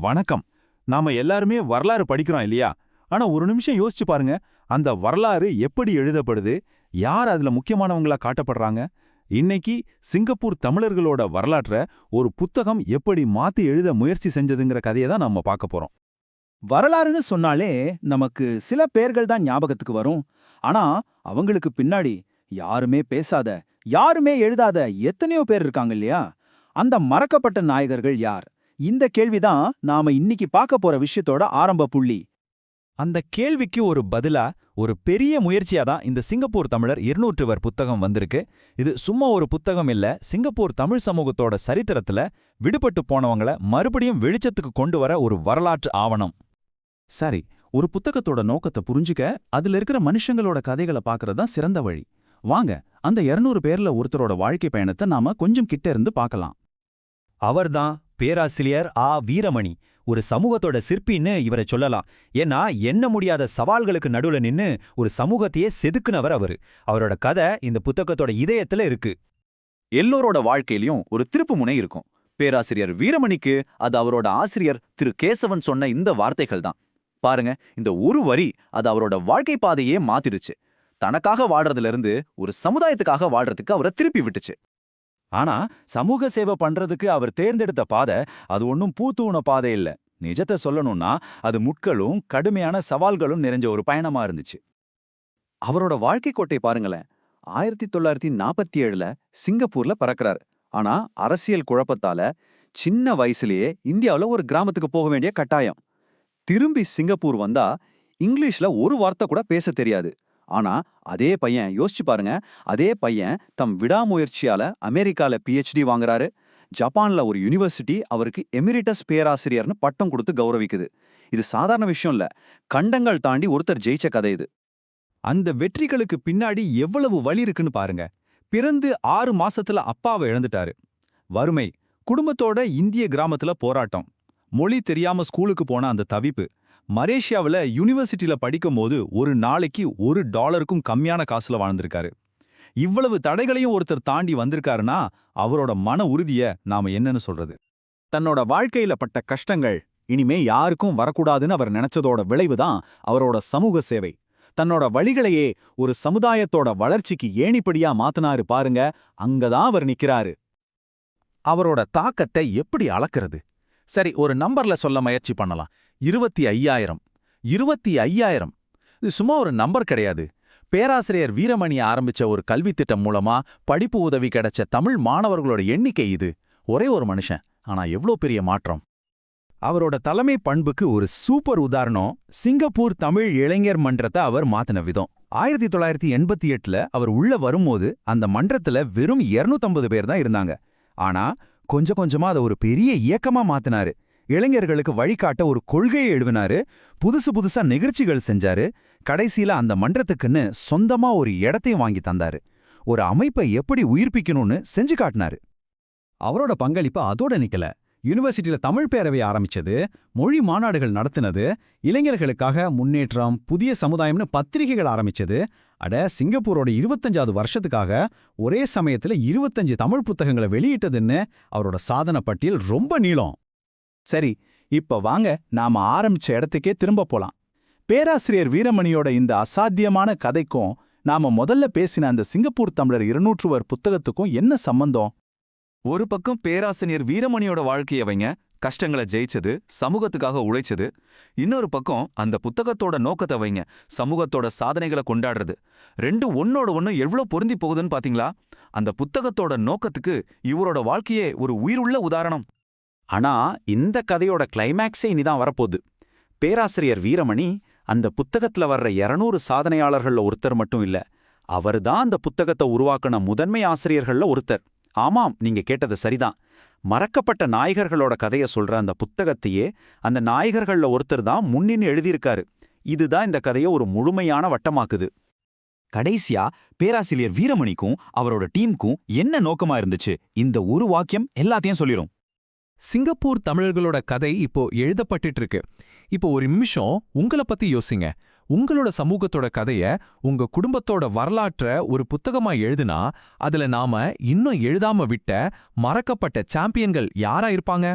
வணக்கம். நாம எல்லாருமே வரலாறு படிக்கிறோம் இல்லையா? ஆனா ஒரு நிமிஷம் யோசிச்சு பாருங்க. அந்த வரலாறு எப்படி எழுதப்படுது? யார் அதுல முக்கியமானவங்களா காட்டப்படுறாங்க? இன்னைக்கு சிங்கப்பூர் தமிழர்களோட வரலாற்றை ஒரு புத்தகம் எப்படி மாத்தி எழுத முயற்சி செஞ்சதுங்கிற கதையை தான் நம்ம பார்க்க போறோம். வரலாறுன்னு சொன்னாலே நமக்கு சில பேர்கள் தான் ஞாபகத்துக்கு வரும். ஆனா அவங்களுக்கு பின்னாடி யாருமே பேசாத யாருமே எழுதாத எத்தனையோ பேர் இருக்காங்க இல்லையா? அந்த மறக்கப்பட்ட நாயகர்கள் யார்? இந்த கேள்விதான் நாம இன்னைக்கு பார்க்க போற விஷயத்தோட ஆரம்ப புள்ளி. அந்த கேள்விக்கு ஒரு பதிலா ஒரு பெரிய முயற்சியா தான் இந்த சிங்கப்பூர் தமிழர் இருநூற்றுவர் புத்தகம் வந்திருக்கு. இது சும்மா ஒரு புத்தகம் இல்ல சிங்கப்பூர் தமிழ் சமூகத்தோட சரித்திரத்துல விடுபட்டு போனவங்கள மறுபடியும் வெளிச்சத்துக்கு கொண்டு வர ஒரு வரலாற்று ஆவணம். சரி ஒரு புத்தகத்தோட நோக்கத்தை புரிஞ்சுக்க அதுல இருக்கிற மனுஷங்களோட கதைகளை பார்க்கறது தான் சிறந்த வழி. வாங்க அந்த 200 பேர்ல ஒருத்தரோட வாழ்க்கை பயணத்தை நாம கொஞ்சம் கிட்ட இருந்து பார்க்கலாம். அவர்தான் பேராசிரியர் ஆ. வீரமணி. ஒரு சமூகத்தோட சிற்பின்னு இவரை சொல்லலாம். ஏன்னா எண்ண முடியாத சவால்களுக்கு நடுவுல நின்னு ஒரு சமூகத்தையே செதுக்குனவர் அவரு. அவரோட கதை இந்த புத்தகத்தோட இதயத்துல இருக்கு. எல்லோரோட வாழ்க்கையிலயும் ஒரு திருப்பு முனை இருக்கும். பேராசிரியர் வீரமணிக்கு அது அவரோட ஆசிரியர் திரு. கேசவன் சொன்ன இந்த வார்த்தைகள் தான். பாருங்க இந்த ஒரு வரி அது அவரோட வாழ்க்கை பாதையே மாத்திடுச்சு. தனக்காக வாழ்றதுல இருந்து ஒரு சமுதாயத்துக்காக வாழ்றதுக்கு அவரை திருப்பி விட்டுச்சு. ஆனா சமூக சேவை பண்றதுக்கு அவர் தேர்ந்தெடுத்த பாதை அது ஒன்னும் பூத்துவுன பாதை இல்ல. நிஜத்தை சொல்லணும்னா அது முட்களும் கடுமையான சவால்களும் நிறைஞ்ச ஒரு பயணமா இருந்துச்சு. அவரோட வாழ்க்கை கோட்டை பாருங்களேன். ஆயிரத்தி தொள்ளாயிரத்தி நாற்பத்தி ஏழுல சிங்கப்பூர்ல பறக்கிறார். ஆனா அரசியல் குழப்பத்தால சின்ன வயசுலயே இந்தியாவுல ஒரு கிராமத்துக்கு போக வேண்டிய கட்டாயம். திரும்பி சிங்கப்பூர் வந்தா இங்கிலீஷ்ல ஒரு வார்த்தை கூட பேச தெரியாது. ஆனா அதே பையன் யோசிச்சு பாருங்க. அதே பையன் தம் விடாமுயற்சியால அமெரிக்கால பிஹெச்டி வாங்குறாரு. ஜப்பான்ல ஒரு யூனிவர்சிட்டி அவருக்கு எமிரிட்டஸ் பேராசிரியர்னு பட்டம் கொடுத்து கௌரவிக்குது. இது சாதாரண விஷயம் இல்ல. கண்டங்கள் தாண்டி ஒருத்தர் ஜெயிச்ச கதை இது. அந்த வெற்றிகளுக்கு பின்னாடி எவ்வளவு வழி இருக்குன்னு பாருங்க. பிறந்து ஆறு மாசத்துல அப்பாவை இழந்துட்டாரு. வறுமை. குடும்பத்தோட இந்திய கிராமத்துல போராட்டம். மொழி தெரியாம ஸ்கூலுக்கு போன அந்த தவிப்பு மலேசியாவுல யூனிவர்சிட்டியில படிக்கும்போது ஒரு நாளைக்கு ஒரு டாலருக்கும் கம்மியான காசுல வாழ்ந்திருக்காரு. இவ்வளவு தடைகளையும் ஒருத்தர் தாண்டி வந்திருக்காருன்னா அவரோட மன உறுதிய நாம என்னன்னு சொல்றது? தன்னோட வாழ்க்கையில பட்ட கஷ்டங்கள் இனிமே யாருக்கும் வரக்கூடாதுன்னு அவர் நினைச்சதோட விளைவுதான் அவரோட சமூக சேவை. தன்னோட வழிகளையே ஒரு சமுதாயத்தோட வளர்ச்சிக்கு ஏணிப்படியா மாத்தினாரு பாருங்க அங்கதான் அவர் நிக்கிறாரு. அவரோட தாக்கத்தை எப்படி அளக்கிறது? சரி ஒரு நம்பர்ல சொல்ல முயற்சி பண்ணலாம். இருபத்தி ஐயாயிரம். இருபத்தி ஐயாயிரம். இது சும்மா ஒரு நம்பர் கிடையாது. பேராசிரியர் வீரமணி ஆரம்பிச்ச ஒரு கல்வி திட்டம் மூலமா படிப்பு உதவி கிடைச்ச தமிழ் மாணவர்களோட எண்ணிக்கை இது. ஒரே ஒரு மனுஷன் ஆனா எவ்ளோ பெரிய மாற்றம். அவரோட தலைமை பண்புக்கு ஒரு சூப்பர் உதாரணம் சிங்கப்பூர் தமிழ் இளைஞர் மன்றத்தை அவர் மாத்தின விதம். ஆயிரத்தி தொள்ளாயிரத்தி எண்பத்தி எட்டுல அவர் உள்ள வரும்போது அந்த மன்றத்துல வெறும் 250 பேர் தான் இருந்தாங்க. ஆனா கொஞ்சம் கொஞ்சமா அதை ஒரு பெரிய இயக்கமா மாத்தினாரு. இளைஞர்களுக்கு வழிகாட்ட ஒரு கொள்கையை எழுவினாரு புதுசு புதுசா நிகழ்ச்சிகள் செஞ்சாரு. கடைசியில அந்த மன்றத்துக்குன்னு சொந்தமா ஒரு இடத்தையும் வாங்கி தந்தாரு. ஒரு அமைப்பை எப்படி உயிர்ப்பிக்கணும்னு செஞ்சு காட்டினாரு. அவரோட பங்களிப்பு அதோட நிக்கல. யூனிவர்சிட்டியில தமிழ் பேரவை ஆரம்பிச்சது மொழி மாநாடுகள் நடத்தினது இளைஞர்களுக்காக முன்னேற்றம் புதிய சமுதாயம்னு பத்திரிகைகள் ஆரம்பிச்சது அட சிங்கப்பூரோட இருபத்தஞ்சாவது வருஷத்துக்காக ஒரே சமயத்துல இருபத்தஞ்சு தமிழ் புத்தகங்களை வெளியிட்டதுன்னு அவரோட சாதன பட்டியல் ரொம்ப நீளம். சரி இப்ப வாங்க நாம ஆரம்பிச்ச இடத்துக்கே திரும்ப போலாம். பேராசிரியர் வீரமணியோட இந்த அசாத்தியமான கதைக்கும் நாம முதல்ல பேசின அந்த சிங்கப்பூர் தமிழர் இருநூற்றுவர் புத்தகத்துக்கும் என்ன சம்பந்தம்? ஒரு பக்கம் பேராசிரியர் வீரமணியோட வாழ்க்கையவைங்க கஷ்டங்களை ஜெயிச்சது சமூகத்துக்காக உழைச்சது. இன்னொரு பக்கம் அந்த புத்தகத்தோட நோக்கத்தை வைங்க. சமூகத்தோட சாதனைகளை கொண்டாடுறது. ரெண்டு ஒன்னோட ஒன்று எவ்ளோ பொருந்தி போகுதுன்னு பாத்தீங்களா? அந்த புத்தகத்தோட நோக்கத்துக்கு இவரோட வாழ்க்கையே ஒரு உயிருள்ள உதாரணம். ஆனா இந்த கதையோட கிளைமேக்ஸே இனிதான் வரப்போகுது. பேராசிரியர் வீரமணி அந்த புத்தகத்துல வர்ற 200 சாதனையாளர்கள்ல ஒருத்தர் மட்டும் இல்ல அவர்தான் அந்த புத்தகத்தை உருவாக்குன முதன்மை ஆசிரியர்கள்ல ஒருத்தர். ஆமாம் நீங்க கேட்டது சரிதான். மறக்கப்பட்ட நாயகர்களோட கதைய சொல்ற அந்த புத்தகத்தையே அந்த நாயகர்கள்ல ஒருத்தர் தான் முன்னின்னு எழுதியிருக்காரு. இதுதான் இந்த கதையை ஒரு முழுமையான வட்டமாக்குது. கடைசியா பேராசிரியர் வீரமணிக்கும் அவரோட டீமுக்கும் என்ன நோக்கமா இருந்துச்சு? இந்த ஒரு வாக்கியம் எல்லாத்தையும் சொல்லிரும். சிங்கப்பூர் தமிழர்களோட கதை இப்போ எழுதப்பட்டுட்டு இருக்கு. இப்போ ஒரு நிமிஷம் உங்கள பத்தி யோசிங்க. உங்களோட சமூகத்தோட கதைய உங்க குடும்பத்தோட வரலாற்ற ஒரு புத்தகமா எழுதுனா அதுல நாம இன்னும் எழுதாம விட்ட மறக்கப்பட்ட சாம்பியன்கள் யாரா இருப்பாங்க?